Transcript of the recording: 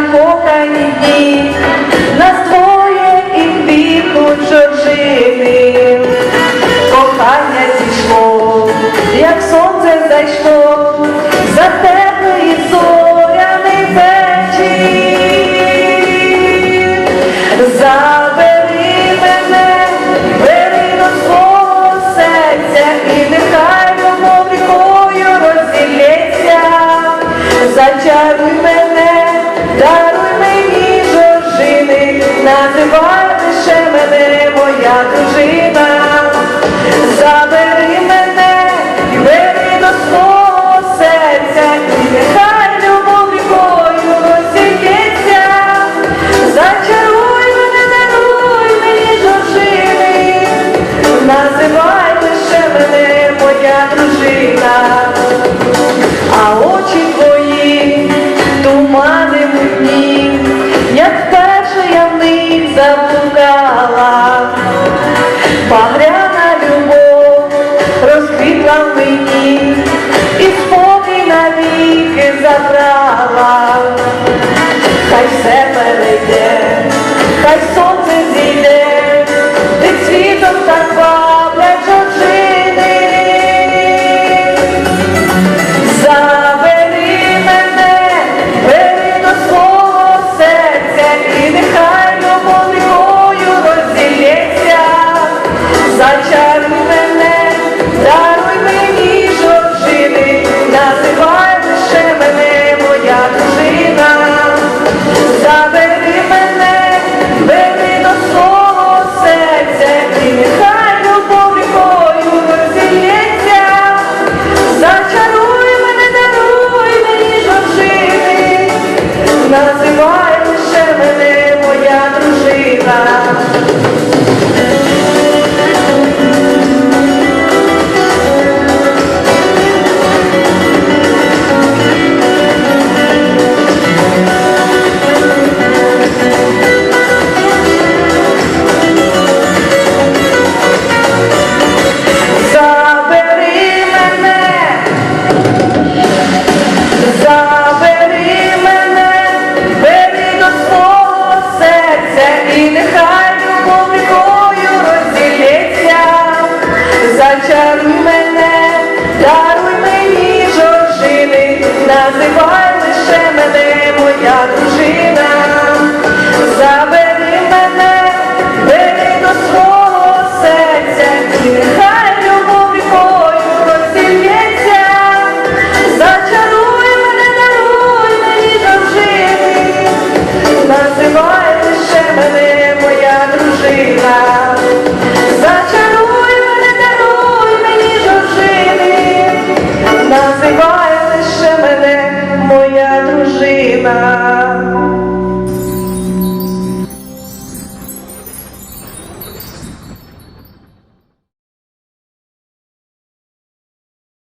закохані дні, нас двоє і віку чужини. називай лише мене, моя дружина. називай лише мене, моя дружина, забери мене, бери до свого серця, нехай любов любові розсів'ється, зачаруй мене, даруй мені дружини, називай лише мене, моя дружина. Зачаруй мене, даруй мені дружини, називай лише мене, моя дружина.